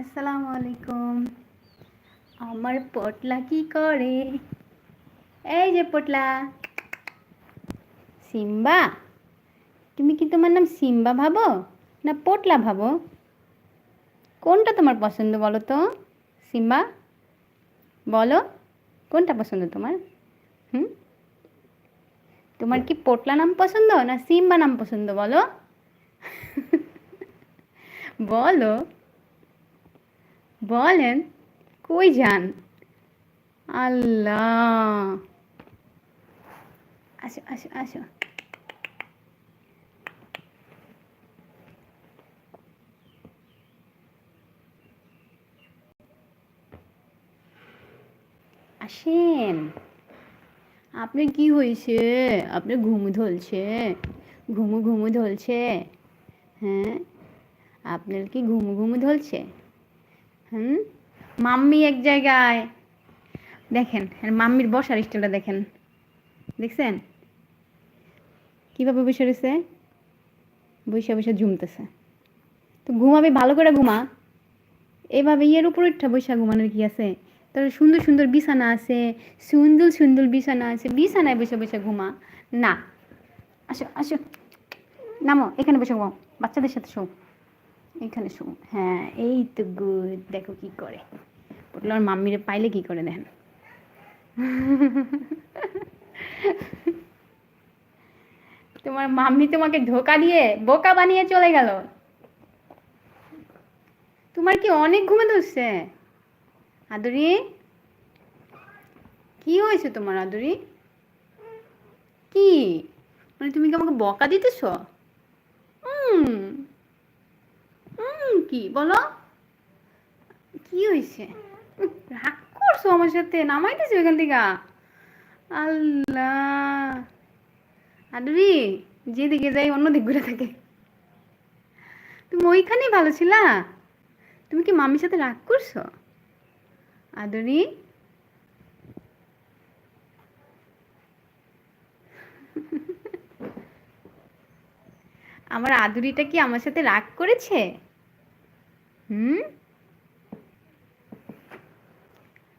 আসসালামু আলাইকুম। আমার পটলা কি করে? এই যে পটলা। সিম্বা, তুমি কি তোমার নাম সিম্বা ভাবো না পটলা ভাবো? কোনটা তোমার পছন্দ বলো তো? সিম্বা, বলো, কোনটা পছন্দ তোমার? হুম? তোমার কি পটলা নাম পছন্দ না সিম্বা নাম পছন্দ বলো? বলো। বলেন, কই যান? আল্লাহ। আসো আসো আসো। আসেন। আপনি কি হয়েছে? আপনি ঘুম ধলছে। ঘুমু ঘুমু ধলছে। হ্যাঁ? আপনার কি ঘুমু ঘুমু ধলছে? হুম? মাম্মি এক জায়গায়। দেখেন মাম্মির বসার স্টাইলটা দেখেন। দেখছেন? কীভাবে বসে রয়েছে? বসে বসে ঝুমতেছে। তো ঘুমাবে, ভালো করে ঘুমা। এভাবে ইয়ের উপর উঠা বৈশা ঘুমানোর কি আছে? তোর সুন্দর সুন্দর বিছানা আছে, সুন্দর সুন্দর বিছানা আছে। বিছানায় বসে বসে ঘুমা। না। আসো আসো। নামো, এখানে বসে ঘুমাও। বাচ্চাদের সাথে শো। এখানে শো হ্যাঁ এই তো গুড দেখো কি করে। পটলার মাম্মিরে পাইলে কি করে দেখেন? তোমার মাম্মি তোমাকে ধোকা দিয়ে বোকা বানিয়ে চলে গেল। তোমার কি অনেক ঘুমে ধরছে? আদুরি? কি হয়েছে তোমার আদুরি? কি? মানে তুমি কি আমাকে বকা দিতেছ? হুম কি? বলো। কি হয়েছে রাগ করছ আমার সাথে? নামাইতেছো এখান থেকে? আল্লাহ। আদুরি, যেদিকে যাই অন্য দিক ঘুরে থাকে। তুমি ওইখানেই ভালো ছিলা? তুমি কি মামির সাথে রাগ করছ? আদুরি। আমার আদুরিটা কি আমার সাথে রাগ করেছে?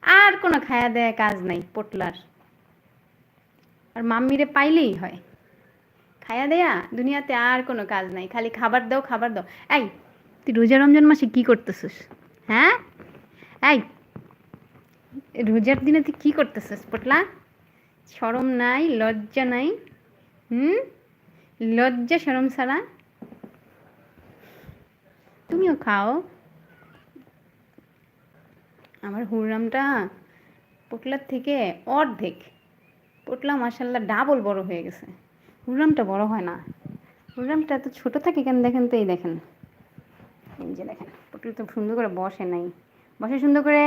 আর কোনো খায়া দেয়া কাজ নাই, পটলার। আর মাম্মিরে পাইলেই হয়। খায়া দেয়া, দুনিয়াতে আর কোনো কাজ নাই, খালি খাবার দাও খাবার দাও। এই, তুই রোজা রমজান মাসে কি করতেছিস? হ্যাঁ? এই, রোজার দিনে তুই কি করতেছিস, পটলা? শরম নাই, লজ্জা নাই, হুম? লজ্জা, শরম ছাড়া। তুমিও খাও। আমার হুররামটা পোটলার থেকে অর্ধেক। পোটলা মাসাল্লাহ ডাবল বড় হয়ে গেছে। হুররামটা বড় হয় না। হুররামটা এত ছোট থাকে কেন দেখেন তো, এই দেখেন। এই যে দেখেন, পোটলা তো সুন্দর করে বসে নাই। বসে সুন্দর করে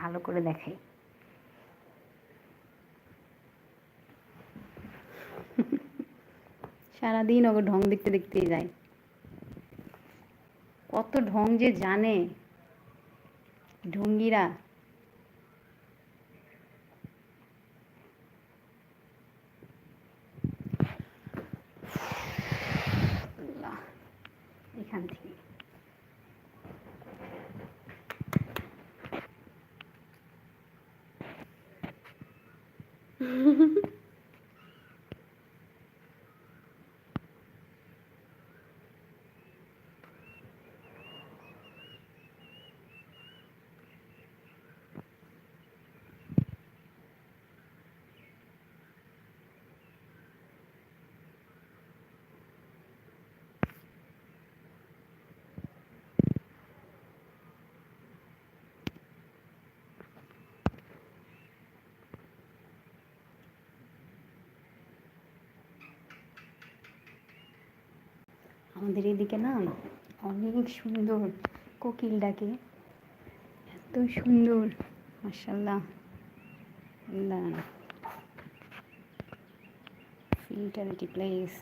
ভালো করে দেখাই সারাদিন ওকে ঢং দেখতে দেখতেই যায়। কত ঢং যে জানে ঢঙ্গিরা। এখান থেকে। আমাদের এদিকে না অনেক সুন্দর কোকিল ডাকে এত সুন্দর মাসাল্লাহ ফিল্টারিটি প্লেস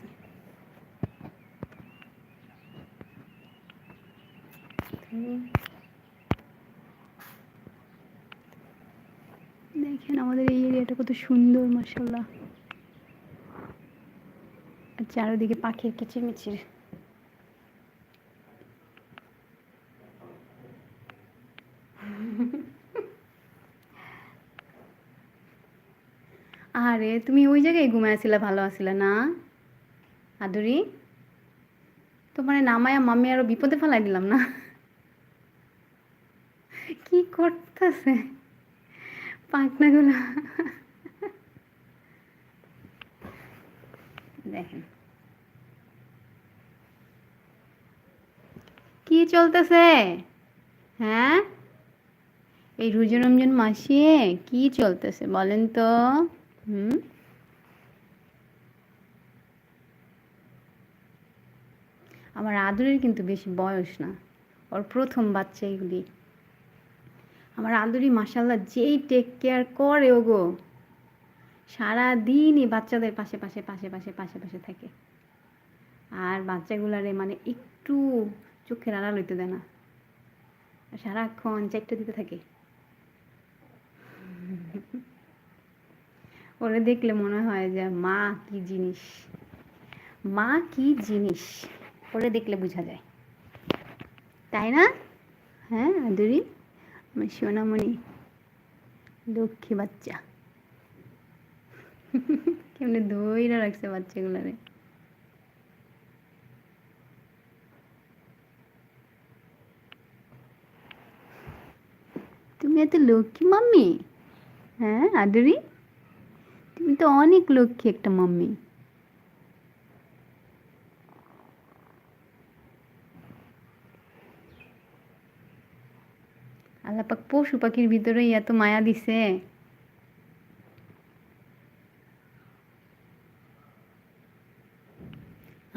দেখেন আমাদের এই এরিয়াটা কত সুন্দর মাসাল্লাহ চারিদিকে পাখির কিচিরমিচির আরে তুমি ওই জায়গায় ঘুমায় আসিলা, ভালো আসিলা না? আদুরি, তোমার নামায়া মাম্মি আরও বিপদে ফেলাই দিলাম না? কি করতেছে? পাখনাগুলো দেখেন। কি চলতেছে? হ্যাঁ? এই রুজন রমজন মাসে কি চলতেছে বলেন তো? হুম আমার আদরের কিন্তু বেশি বয়স না। ওর প্রথম বাচ্চা এগুলি। আমার আদুরি মাসাল্লাহ যেই টেক কেয়ার করে ওগো। সারাদিনই বাচ্চাদের পাশে পাশে পাশে পাশে পাশে পাশে থাকে। আর বাচ্চাগুলারে মানে একটু চোখের আড়াল হইতে দেয় না। সারাক্ষণ চারটে দিতে থাকে। ওরে দেখলে মনে হয় যে মা কি জিনিস? মা কি জিনিস? ওরে দেখলে বোঝা যায়। তাই না? হ্যাঁ আদুরি? আমার সোনামণি। লক্ষ্মী বাচ্চা। কেমনে দইরা রাখছে বাচ্চাগুলারে তুমি এত লক্ষ্মী মাম্মি? হ্যাঁ আদুরি? তুমি তো অনেক লক্ষ্মী একটা মাম্মি। আল্লাপাক পশু পাখির ভিতরেই এত মায়া দিছে।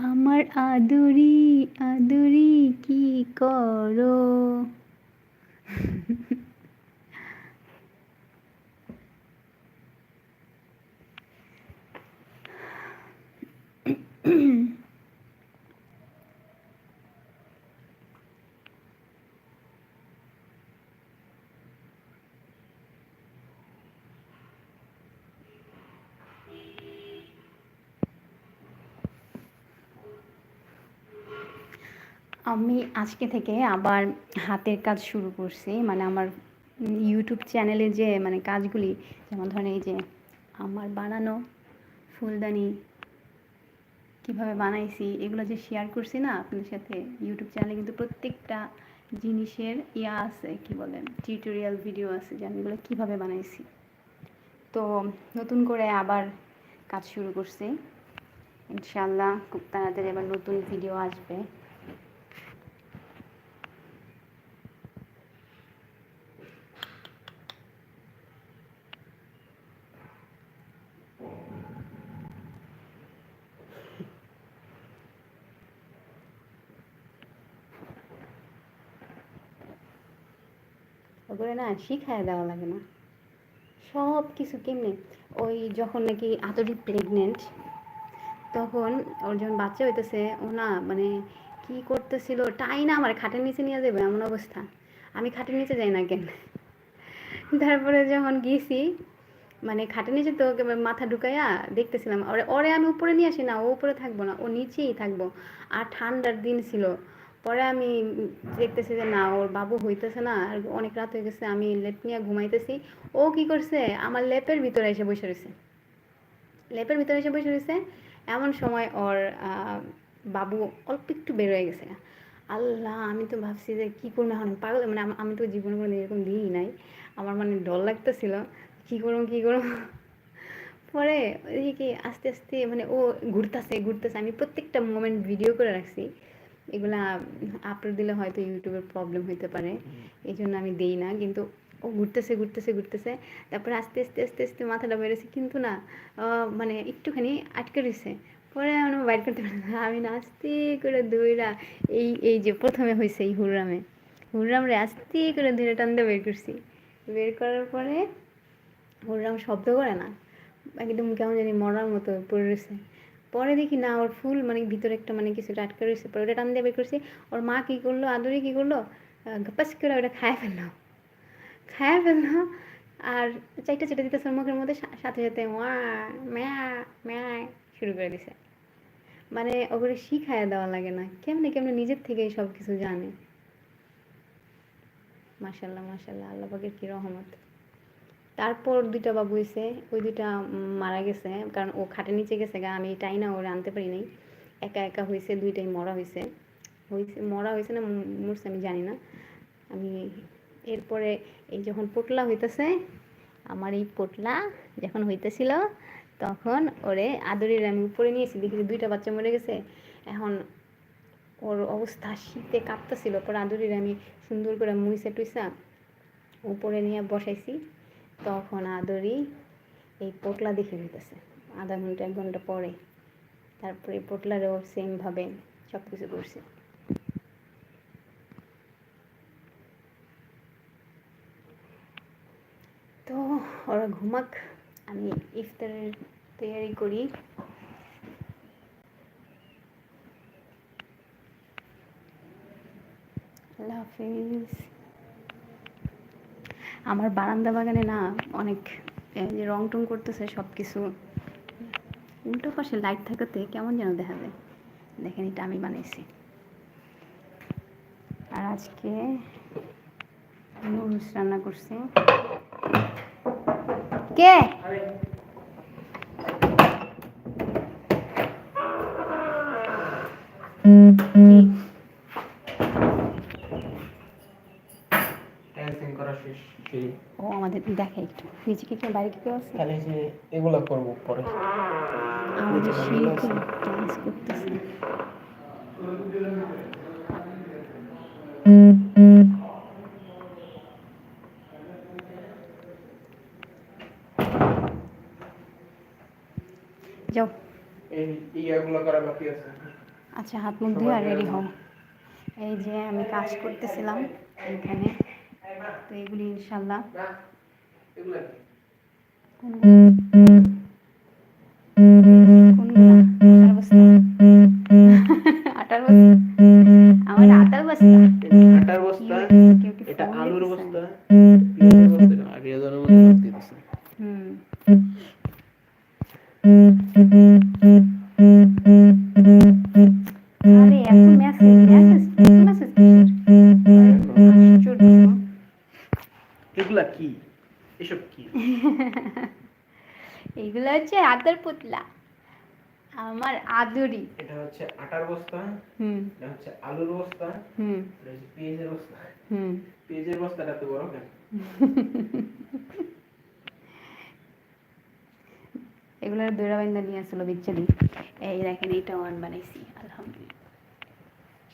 আমার আদুরি আদুরি কি করো? আমি আজকে থেকে আবার হাতের কাজ শুরু করছি। মানে আমার ইউটিউব চ্যানেলে যে মানে কাজগুলি, যেমন ধরেন এই যে আমার বানানো ফুলদানি কীভাবে বানাইছি, এগুলো যে শেয়ার করছি না, আপনাদের সাথে ইউটিউব চ্যানেলে কিন্তু প্রত্যেকটা জিনিসের ইয়া আছে, কি বলে টিউটোরিয়াল ভিডিও আছে যে আমি এগুলো কীভাবে বানাইছি। তো নতুন করে আবার কাজ শুরু করছি। ইনশাল্লাহ খুব তাড়াতাড়ি আবার নতুন ভিডিও আসবে। ওগুলো না শিখায় দেওয়া লাগে না। সব কিছু কেমনি? ওই যখন নাকি আতরি প্রেগনেন্ট তখন ওর যখন বাচ্চা হইতেছে, ও না মানে কি করতেছিল, টাই না আমার খাটের নিচে নিয়ে যাবে এমন অবস্থা। আমি খাটের নিচে যাই না কেন? তারপরে যখন গেছি মানে খাটের নিচে তো মাথা ঢুকাইয়া দেখতেছিলাম। ওরে আমি উপরে নিয়ে আসি না, ও উপরে থাকব না, ও নিচেই থাকব। আর ঠান্ডার দিন ছিল পরে আমি দেখতেছি যে না, ওর বাবু হইতেছে না, আর অনেক রাত হয়ে গেছে, আমি লেপ নিয়ে ঘুমাইতেছি। ও কি করছে? আমার লেপের ভিতরে এসে বসে রয়েছে লেপের ভিতরে এসে বসে রয়েছে এমন সময় ওর বাবু অল্প একটু বের হয়ে গেছে। আল্লাহ, আমি তো ভাবছি যে কী করব এখন? পাগল মানে আমি তো জীবনে কোনো এরকম দিই নাই। আমার মানে ডর লাগতেছিল। কী করব কী করব? পরে ওইদিকে আস্তে আস্তে মানে ও ঘুরতেছে ঘুরতেছে। আমি প্রত্যেকটা মোমেন্ট ভিডিও করে রাখছি। এগুলা আপলোড দিলে হয়তো ইউটিউবের প্রবলেম হইতে পারে। এই জন্য আমি দিই না কিন্তু ও ঘুরতেছে ঘুরতেছে ঘুরতেছে। তারপরে আস্তে আস্তে আস্তে আস্তে মাথাটা বেড়েছে কিন্তু না মানে একটুখানি আটকে রয়েছে পরে আমি বাইর করতে পারি না। আমি না আস্তে করে দইরা এই এই যে প্রথমে হয়েছে এই হুররামে। হুররামরে আস্তে করে ধরে টানতে বের করছি। বের করার পরে হুররাম শব্দ করে না। একদম কেমন জানি মরার মতো পড়ে রয়েছে পরে দেখি না, ওর ফুল মানে ভিতরে একটা মানে কিছু আটকে রয়েছে, পরে ওটা টান দিয়ে বের করছি। ওর মা কী করল, আদুরি কী করল গাপাস করে ওটা খায় ফেলল। খায় ফেলল আর চারটা চেটে দিতেছে মুখের মধ্যে সাথে সাথে ওয়া, ম্যা ম্যা শুরু করে দিছে। মানে ওগুলো শিখায় দেওয়া লাগে না, কেমনে কেমনে নিজের থেকেই সব কিছু জানে। মাসাল্লাহ মাসাল্লাহ আল্লাহ পাকের কী রহমত। তারপর দুইটা বাবু হয়েছে ওই দুইটা মারা গেছে, কারণ ও খাটের নিচে গেছে গা, আমি টাই না ওরে আনতে পারি নাই। একা একা হয়েছে দুইটাই মরা হয়েছে হয়েছে মরা হয়েছে না মরছে আমি জানি না। আমি এরপরে এই যখন পোটলা হইতেছে, আমার এই পোটলা যখন হইতেছিল, তখন ওরে আদরের আমি উপরে নিয়েছি, দেখি দুইটা বাচ্চা মরে গেছে। এখন ওর অবস্থা শীতে কাঁপতেছিল, পরে আদরের আমি সুন্দর করে মুইসা টুইসা উপরে নিয়ে বসাইছি। তখন আদরি এই পোটলা দেখে হইতেছে আধা ঘণ্টা, এক ঘণ্টা পরে তারপরে পোটলারও সেমভাবে সব কিছু করছে। তো ওরা ঘুমাক, আমি ইফতারের তৈয়ারি করি। আল্লাহ হাফিজ। আমার বারান্দা বাগানে না অনেক যে রং টং করতেছে সব কিছু উল্টো পাশে লাইট থাকাতে কেমন যেন দেখা যায়। দেখেন এটা আমি বানিয়েছি আর আজকে নুডলস রান্না করছি। কে? ও আমাদের দেখে একটু। কেউ বাইরে কেউ আছে? খালি যে এগুলো করব পরে। আমাদের ডান্স করতেছে। যাও। এই ইয়াগুলো করা বাকি আছে। আচ্ছা হাত মুখ ধুয়ে আর রেডি হও। এই যে আমি কাজ করতেছিলাম এইখানে তো এগুলি ইনশাল্লাহ এগুলো আদর পুতলা। আমার আদরি। এটা হচ্ছে আটার বস্তা হুম। এটা হচ্ছে আলুর বস্তা হুম। এটা হচ্ছে পেঁয়াজের বস্তা। হুম। পেঁয়াজের বস্তাটা এত বড় কেন? এগুলোর দৈরা বাইন্দা নিয়ে আসলো বিচ্ছালি এই দেখেন এইটা ওয়ান বানাইছি আলহামদুলিল্লাহ।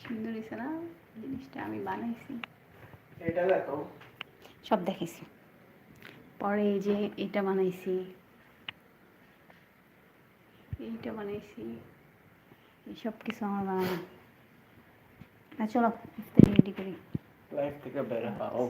সুন্দর হয়েছে না জিনিসটা আমি বানাইছি। এটা দেখো সব দেখেছি পরে এই যে এটা বানাইছি। এইটা বানাইছি। সব কিছু আমার বানানো। চলো রেডি করি। লাইফ থেকে বের হও।